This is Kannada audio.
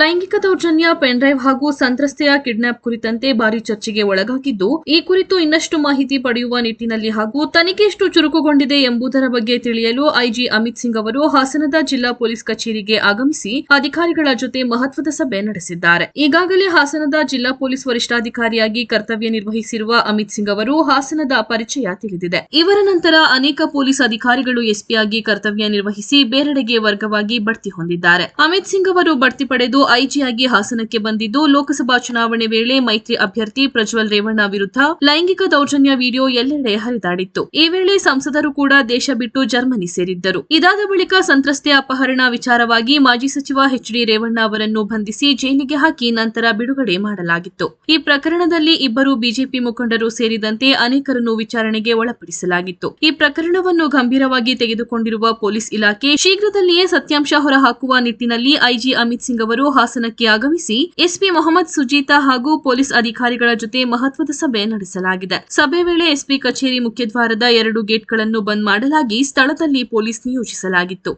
ಲೈಂಗಿಕ ದೌರ್ಜನ್ಯ, ಪೆನ್ಡ್ರೈವ್ ಹಾಗೂ ಸಂತ್ರಸ್ತೆಯ ಕಿಡ್ನಾಪ್ ಕುರಿತಂತೆ ಭಾರಿ ಚರ್ಚೆಗೆ ಒಳಗಾಗಿದ್ದು, ಈ ಕುರಿತು ಇನ್ನಷ್ಟು ಮಾಹಿತಿ ಪಡೆಯುವ ನಿಟ್ಟಿನಲ್ಲಿ ಹಾಗೂ ತನಿಖೆ ಎಷ್ಟು ಚುರುಕುಗೊಂಡಿದೆ ಎಂಬುದರ ಬಗ್ಗೆ ತಿಳಿಯಲು ಐಜಿ ಅಮಿತ್ ಸಿಂಗ್ ಅವರು ಹಾಸನದ ಜಿಲ್ಲಾ ಪೊಲೀಸ್ ಕಚೇರಿಗೆ ಆಗಮಿಸಿ ಅಧಿಕಾರಿಗಳ ಜೊತೆ ಮಹತ್ವದ ಸಭೆ ನಡೆಸಿದ್ದಾರೆ. ಈಗಾಗಲೇ ಹಾಸನದ ಜಿಲ್ಲಾ ಪೊಲೀಸ್ ವರಿಷ್ಠಾಧಿಕಾರಿಯಾಗಿ ಕರ್ತವ್ಯ ನಿರ್ವಹಿಸಿರುವ ಅಮಿತ್ ಸಿಂಗ್ ಅವರು ಹಾಸನದ ಪರಿಚಯ ತಿಳಿದಿದೆ. ಇವರ ನಂತರ ಅನೇಕ ಪೊಲೀಸ್ ಅಧಿಕಾರಿಗಳು ಎಸ್ಪಿಯಾಗಿ ಕರ್ತವ್ಯ ನಿರ್ವಹಿಸಿ ಬೇರೆಡೆಗೆ ವರ್ಗವಾಗಿ ಬಡ್ತಿ ಹೊಂದಿದ್ದಾರೆ. ಅಮಿತ್ ಸಿಂಗ್ ಅವರು ಬಡ್ತಿ ಪಡೆದು ಐಜಿಯಾಗಿ ಹಾಸನಕ್ಕೆ ಬಂದಿದ್ದು ಲೋಕಸಭಾ ಚುನಾವಣೆ ವೇಳೆ ಮೈತ್ರಿ ಅಭ್ಯರ್ಥಿ ಪ್ರಜ್ವಲ್ ರೇವಣ್ಣ ವಿರುದ್ಧ ಲೈಂಗಿಕ ದೌರ್ಜನ್ಯ ವಿಡಿಯೋ ಎಲ್ಲೆಡೆ ಹರಿದಾಡಿತ್ತು. ಈ ವೇಳೆ ಸಂಸದರು ಕೂಡ ದೇಶ ಬಿಟ್ಟು ಜರ್ಮನಿ ಸೇರಿದ್ದರು. ಇದಾದ ಬಳಿಕ ಸಂತ್ರಸ್ತೆ ಅಪಹರಣ ವಿಚಾರವಾಗಿ ಮಾಜಿ ಸಚಿವ ಎಚ್ ಡಿ ರೇವಣ್ಣ ಅವರನ್ನು ಬಂಧಿಸಿ ಜೈಲಿಗೆ ಹಾಕಿ ನಂತರ ಬಿಡುಗಡೆ ಮಾಡಲಾಗಿತ್ತು. ಈ ಪ್ರಕರಣದಲ್ಲಿ ಇಬ್ಬರು ಬಿಜೆಪಿ ಮುಖಂಡರು ಸೇರಿದಂತೆ ಅನೇಕರನ್ನು ವಿಚಾರಣೆಗೆ ಒಳಪಡಿಸಲಾಗಿತ್ತು. ಈ ಪ್ರಕರಣವನ್ನು ಗಂಭೀರವಾಗಿ ತೆಗೆದುಕೊಂಡಿರುವ ಪೊಲೀಸ್ ಇಲಾಖೆ ಶೀಘ್ರದಲ್ಲಿಯೇ ಸತ್ಯಾಂಶ ಹೊರಹಾಕುವ ನಿಟ್ಟಿನಲ್ಲಿ ಐಜಿ ಅಮಿತ್ ಸಿಂಗ್ ಅವರು ಹಾಸನಕ್ಕೆ ಆಗಮಿಸಿ ಎಸ್ಪಿ ಮೊಹಮ್ಮದ್ ಸುಜೀತಾ ಹಾಗೂ ಪೊಲೀಸ್ ಅಧಿಕಾರಿಗಳ ಜೊತೆ ಮಹತ್ವದ ಸಭೆ ನಡೆಸಲಾಗಿದೆ. ಸಭೆ ವೇಳೆ ಎಸ್ಪಿ ಕಚೇರಿ ಮುಖ್ಯದ್ವಾರದ ಎರಡು ಗೇಟ್ಗಳನ್ನು ಬಂದ್ ಮಾಡಲಾಗಿ ಸ್ಥಳದಲ್ಲಿ ಪೊಲೀಸ್ ನಿಯೋಜಿಸಲಾಗಿತ್ತು.